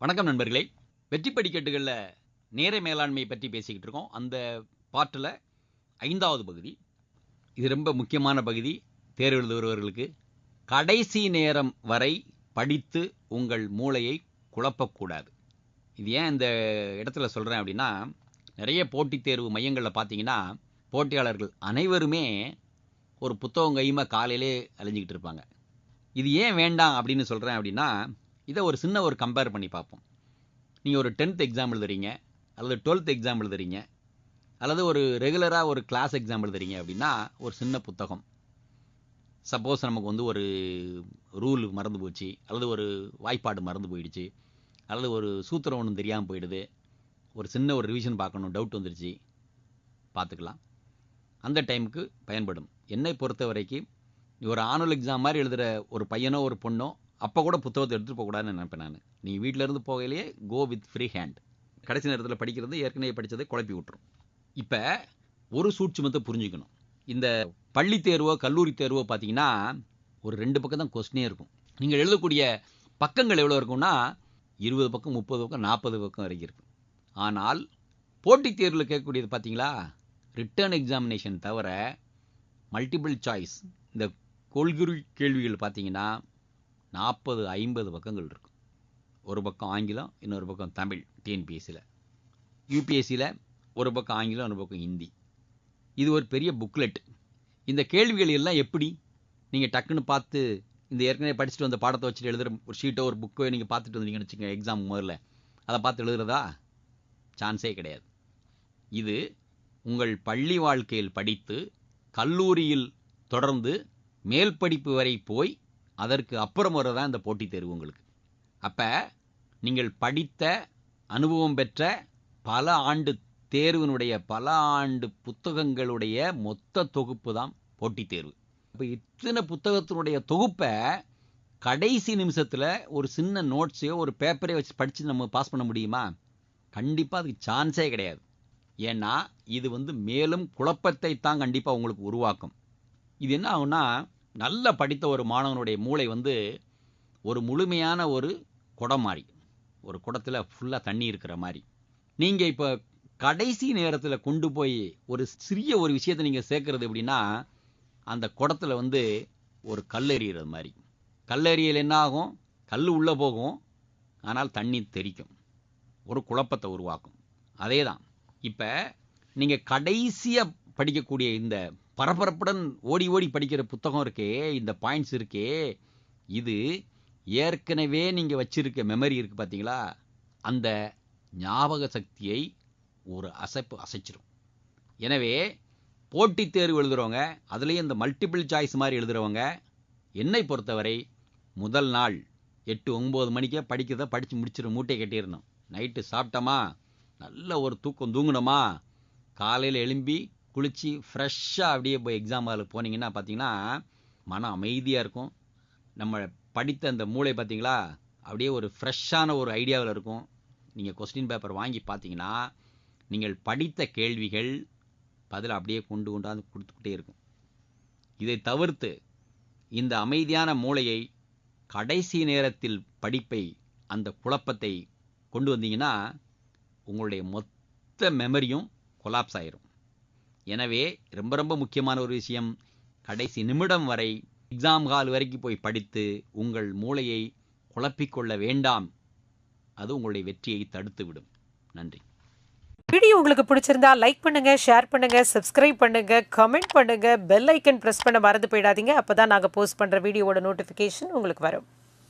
வணக்கம் நண்பர்களே. வெற்றி படிக்கட்டுகளில் நேர மேலாண்மை பற்றி பேசிக்கிட்டு இருக்கோம். அந்த பாட்டில் ஐந்தாவது பகுதி. இது ரொம்ப முக்கியமான பகுதி. தேர்வு கடைசி நேரம் வரை படித்து உங்கள் மூளையை குழப்பக்கூடாது. இது ஏன் இந்த இடத்துல சொல்கிறேன் அப்படின்னா நிறைய போட்டித் தேர்வு மையங்களில் பார்த்தீங்கன்னா போட்டியாளர்கள் அனைவருமே ஒரு புத்தகம் கையுமா காலையிலே அலைஞ்சிக்கிட்டு இருப்பாங்க. இது ஏன் வேண்டாம் அப்படின்னு சொல்கிறேன் அப்படின்னா இதை ஒரு சின்ன ஒரு கம்பேர் பண்ணி பார்ப்போம். நீங்கள் ஒரு டென்த் எக்ஸாம் எழுதுறீங்க அல்லது டுவெல்த் எக்ஸாம் எழுதுறீங்க அல்லது ஒரு ரெகுலராக ஒரு கிளாஸ் எக்ஸாம் எழுதுறீங்க அப்படின்னா ஒரு சின்ன புத்தகம். சப்போஸ் நமக்கு வந்து ஒரு ரூல் மறந்து போச்சு அல்லது ஒரு வாய்ப்பாடு மறந்து போயிடுச்சு அல்லது ஒரு சூத்திரம் ஒன்றும் தெரியாமல் போயிடுது ஒரு சின்ன ஒரு ரிவிஷன் பார்க்கணும் டவுட் வந்துருச்சு பார்த்துக்கலாம். அந்த டைமுக்கு பயன்படும். என்னை பொறுத்த வரைக்கும் ஒரு ஆனுவல் எக்ஸாம் மாதிரி எழுதுகிற ஒரு பையனோ ஒரு பொண்ணோ அப்போ கூட புத்தகத்தை எடுத்துகிட்டு போகக்கூடாதுன்னு நினைப்பேன் நான். நீ வீட்டில் இருந்து போகையிலேயே கோ வித் ஃப்ரீ ஹேண்ட் கடைசி நேரத்தில் படிக்கிறது ஏற்கனவே படித்ததை குழப்பி விட்டுரும். இப்போ ஒரு சூட்சுமத்தை புரிஞ்சுக்கணும். இந்த பள்ளி தேர்வோ கல்லூரி தேர்வோ பார்த்தீங்கன்னா ஒரு ரெண்டு பக்கம் தான் கொஸ்டினே இருக்கும். நீங்கள் எழுதக்கூடிய பக்கங்கள் எவ்வளோ இருக்கும்னா இருபது பக்கம் முப்பது பக்கம் நாற்பது பக்கம் வரைக்கும் இருக்கும். ஆனால் போட்டித் தேர்வில் கேட்கக்கூடியது பார்த்தீங்களா ரிட்டர்ன் எக்ஸாமினேஷன் தவிர மல்டிபிள் சாய்ஸ் இந்த கொள்குறி கேள்விகள் பார்த்தீங்கன்னா நாற்பது ஐம்பது பக்கங்கள் இருக்கும். ஒரு பக்கம் ஆங்கிலம் இன்னொரு பக்கம் தமிழ் டிஎன்பிஎஸ்சியில் யூபிஎஸ்சியில் ஒரு பக்கம் ஆங்கிலம் ஒரு பக்கம் ஹிந்தி. இது ஒரு பெரிய புக்லெட் இந்த கேள்விகள் எல்லாம் எப்படி? நீங்கள் டக்குன்னு பார்த்து இந்த ஏற்கனவே படிச்சுட்டு வந்த பாடத்தை வச்சுட்டு எழுதுகிற ஒரு ஷீட்டோ ஒரு புக்கோ நீங்கள் பார்த்துட்டு வந்தீங்கன்னு வச்சுக்கோங்க எக்ஸாம் முதல்ல அதை பார்த்து எழுதுறதா? சான்ஸே கிடையாது. இது உங்கள் பள்ளி வாழ்க்கையில் படித்து கல்லூரியில் தொடர்ந்து மேல் படிப்பு வரை போய் அதற்கு அப்புறம் வரதான் இந்த போட்டித் தேர்வு உங்களுக்கு. அப்போ நீங்கள் படித்த அனுபவம் பெற்ற பல ஆண்டு தேர்வினுடைய பல ஆண்டு புத்தகங்களுடைய மொத்த தொகுப்பு தான் போட்டித் தேர்வு. இப்போ இத்தனை புத்தகத்தினுடைய தொகுப்பை கடைசி நிமிஷத்தில் ஒரு சின்ன நோட்ஸையோ ஒரு பேப்பரையோ வச்சு படித்து நம்ம பாஸ் பண்ண முடியுமா? கண்டிப்பாக அதுக்கு சான்ஸே கிடையாது. ஏன்னா இது வந்து மேலும் குழப்பத்தை தான் கண்டிப்பாக உங்களுக்கு உருவாக்கும். இது என்ன ஆகும்னா நல்ல படித்த ஒரு மாணவனுடைய மூளை வந்து ஒரு முழுமையான ஒரு குடம் மாதிரி. ஒரு குடத்தில் ஃபுல்லாக தண்ணி இருக்கிற மாதிரி. நீங்கள் இப்போ கடைசி நேரத்தில் கொண்டு போய் ஒரு சிறிய ஒரு விஷயத்தை நீங்கள் சேர்க்குறது எப்படின்னா அந்த குடத்தில் வந்து ஒரு கல் எறிகிறது மாதிரி. கல் எறியல் என்ன ஆகும்? கல் உள்ளே போகும். ஆனால் தண்ணி தெரிக்கும் ஒரு குழப்பத்தை உருவாக்கும். அதே தான் இப்போ நீங்கள் கடைசியாக படிக்கக்கூடிய இந்த பரபரப்புடன் ஓடி ஓடி படிக்கிற புத்தகம் இருக்கே இந்த பாயிண்ட்ஸ் இருக்கே. இது ஏற்கனவே நீங்கள் வச்சிருக்க மெமரி இருக்குது பார்த்தீங்களா அந்த ஞாபக சக்தியை ஒரு அசைப்பு அசைச்சிரும். எனவே போட்டித் தேர்வு எழுதுகிறவங்க அதுலேயும் இந்த மல்டிபிள் சாய்ஸ் மாதிரி எழுதுகிறவங்க என்னை பொறுத்தவரை முதல் நாள் எட்டு ஒம்பது மணிக்கே படிக்கிறத படித்து முடிச்சிடும் மூட்டை கட்டிடணும். நைட்டு சாப்பிட்டோமா? நல்ல ஒரு தூக்கம் தூங்கினோமா? காலையில் எழும்பி குளித்து ஃப்ரெஷ்ஷாக அப்படியே போய் எக்ஸாம் ஹாலுக்கு போனீங்கன்னா பார்த்தீங்கன்னா மனம் அமைதியாக இருக்கும். நம்ம படித்த அந்த மூளை பார்த்தீங்களா அப்படியே ஒரு ஃப்ரெஷ்ஷான ஒரு ஐடியாவில் இருக்கும். நீங்கள் கொஸ்டின் பேப்பர் வாங்கி பார்த்தீங்கன்னா நீங்கள் படித்த கேள்விகள் பதில் அப்படியே கொண்டு கொண்டாந்து கொடுத்துக்கிட்டே இருக்கும். இதை தவிர்த்து இந்த அமைதியான மூளையை கடைசி நேரத்தில் படிப்பை அந்த குழப்பத்தை கொண்டு வந்தீங்கன்னா உங்களுடைய மொத்த மெமரியும் கொலாப்ஸ் ஆயிரும். எனவே ரொம்ப ரொம்ப முக்கியமான ஒரு விஷயம். கடைசி நிமிடம் வரை எக்ஸாம் ஹால் வரைக்கும் போய் படித்து உங்கள் மூளையை குழப்பிக்கொள்ள வேண்டாம். அது உங்களுடைய வெற்றியை தடுத்துவிடும். நன்றி. வீடியோ உங்களுக்கு பிடிச்சிருந்தா லைக் பண்ணுங்க ஷேர் பண்ணுங்க சப்ஸ்கிரைப் பண்ணுங்க கமெண்ட் பண்ணுங்க பெல் ஐக்கன் பிரஸ் பண்ண மறந்து போயிடாதீங்க. அப்பதான் நாங்கள் போஸ்ட் பண்ற வீடியோவோட நோட்டிஃபிகேஷன் உங்களுக்கு வரும்.